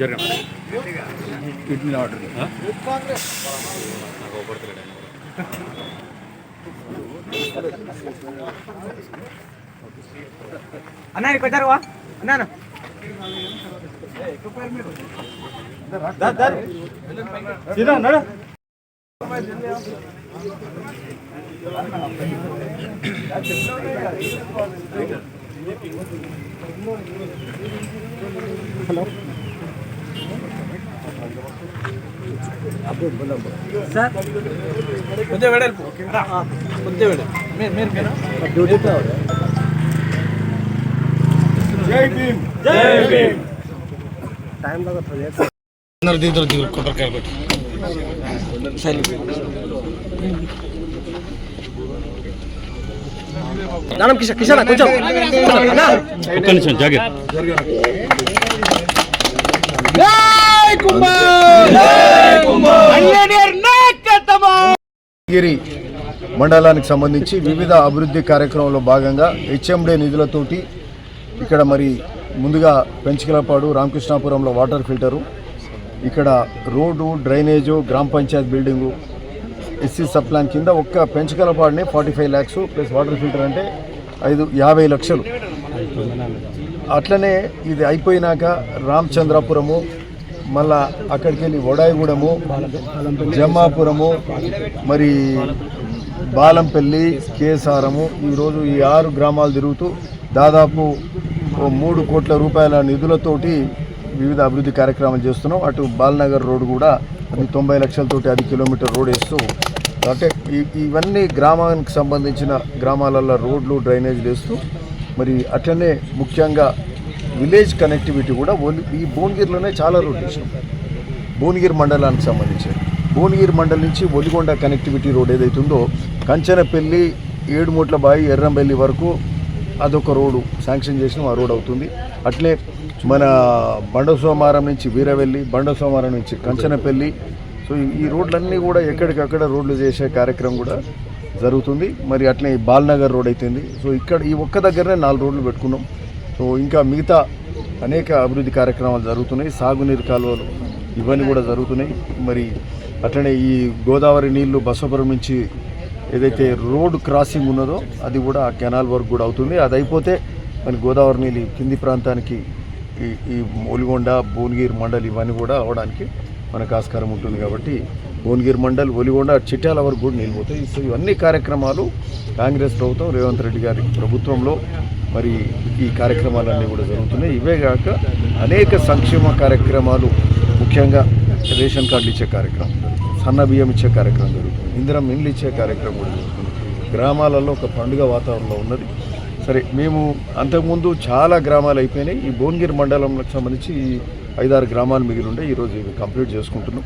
జరగండి. ఇడ్లీ ఆర్డర్. అన్నా ఇక్కడ వచ్చారు వా. అన్నా సీదా నడు. సార్ కొద్దిగా వెడల్పు రా, కొద్దిగా వెడల్పు మీరు మీరు మీరు జై భీమ్ జై భీమ్ నానం కిషన్ కిషన్ కొంచెం అన్నా ఒక్క నిమిషం జాగ్రత్త గిరి మండలానికి సంబంధించి వివిధ అభివృద్ధి కార్యక్రమంలో భాగంగా హెచ్ఎండే నిధులతోటి ఇక్కడ మరి ముందుగా పెంచకలపాడు రామకృష్ణాపురంలో వాటర్ ఫిల్టరు ఇక్కడ రోడ్డు డ్రైనేజు గ్రామ panchayat building SC sub plan కింద ఒక్క పెంచకలపాడునే forty five lakhs plus water filter అంటే ఐదు యాభై లక్షలు. అట్లనే ఇది అయిపోయినాక రామచంద్రపురము మళ్ళా అక్కడికి వెళ్ళి వడాయిగూడెము జమ్మాపురము మరి బాలంపల్లి కేసారము ఈరోజు ఈ ఆరు గ్రామాలు తిరుగుతూ దాదాపు మూడు కోట్ల రూపాయల నిధులతోటి వివిధ అభివృద్ధి కార్యక్రమాలు చేస్తున్నాం. అటు బాలనగర్ రోడ్డు కూడా అది తొంభై లక్షలతోటి అది కిలోమీటర్ రోడ్ వేస్తూ అంటే ఇవన్నీ గ్రామానికి సంబంధించిన గ్రామాలలో రోడ్లు డ్రైనేజ్ వేస్తూ మరి అట్లనే ముఖ్యంగా విలేజ్ కనెక్టివిటీ కూడా ఈ భువనగిరిలోనే చాలా రోడ్లు వేసినాం భువనగిరి మండలానికి సంబంధించి. భువనగిరి మండలం నుంచి ఒలిగొండ కనెక్టివిటీ రోడ్ ఏదైతుందో కంచనపల్లి ఏడుమూట్ల బాయి ఎర్రంబెల్లి వరకు అదొక రోడ్డు శాంక్షన్ చేసిన ఆ రోడ్ అవుతుంది. అట్లే మన బండ సోమారం నుంచి వీరవెల్లి బండ సోమారం నుంచి కంచనపల్లి. సో ఈ రోడ్లన్నీ కూడా ఎక్కడికక్కడ రోడ్లు చేసే కార్యక్రమం కూడా జరుగుతుంది. మరి అట్లే బాల్నగర్ రోడ్ అయితేంది. సో ఇక్కడ ఈ ఒక్క దగ్గరనే నాలుగు రోడ్లు పెట్టుకున్నాం. సో ఇంకా మిగతా అనేక అభివృద్ధి కార్యక్రమాలు జరుగుతున్నాయి. సాగునీరు కాలువలు ఇవన్నీ కూడా జరుగుతున్నాయి. మరి అట్లనే ఈ గోదావరి నీళ్ళు బసవపురం నుంచి ఏదైతే రోడ్ క్రాసింగ్ ఉన్నదో అది కూడా ఆ కెనాల్ వర్క్ కూడా అవుతుంది. అది అయిపోతే మరి గోదావరి నీళ్ళు కింది ప్రాంతానికి ఈ ఈ ఒలిగొండ భువనగిరి మండల్ ఇవన్నీ కూడా అవడానికి మనకు ఆస్కారం ఉంటుంది కాబట్టి భువనగిరి మండల్ ఒలిగొండ చిట్యాల వరకు కూడా నిలిపోతాయి. సో ఇవన్నీ కార్యక్రమాలు కాంగ్రెస్ ప్రభుత్వం రేవంత్ రెడ్డి గారి ప్రభుత్వంలో మరి ఈ కార్యక్రమాలన్నీ కూడా జరుగుతున్నాయి. ఇవే కాక అనేక సంక్షేమ కార్యక్రమాలు ముఖ్యంగా రేషన్ కార్డులు ఇచ్చే కార్యక్రమం సన్న బియ్యం ఇచ్చే కార్యక్రమం జరుగుతుంది. ఇందిరం ఇండ్లు ఇచ్చే కార్యక్రమం కూడా జరుగుతుంది. గ్రామాలలో ఒక పండుగ వాతావరణంలో ఉన్నది. సరే మేము అంతకుముందు చాలా గ్రామాలు అయిపోయినాయి. ఈ భువనగిరి మండలంకి సంబంధించి ఈ ఐదారు గ్రామాలు మిగిలి ఉండే. ఈరోజు ఇవి కంప్లీట్ చేసుకుంటున్నాం.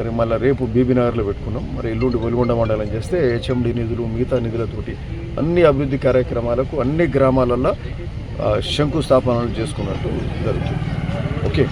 సరే మళ్ళీ రేపు బీబీనగర్లో పెట్టుకున్నాం. మరి ఎల్లుండి వెలుగొండ మండలం చేస్తే హెచ్ఎండి నిధులు మిగతా నిధులతోటి అన్ని అభివృద్ధి కార్యక్రమాలకు అన్ని గ్రామాలలో శంకుస్థాపనలు చేసుకున్నట్టు జరుగుతుంది. ఓకే.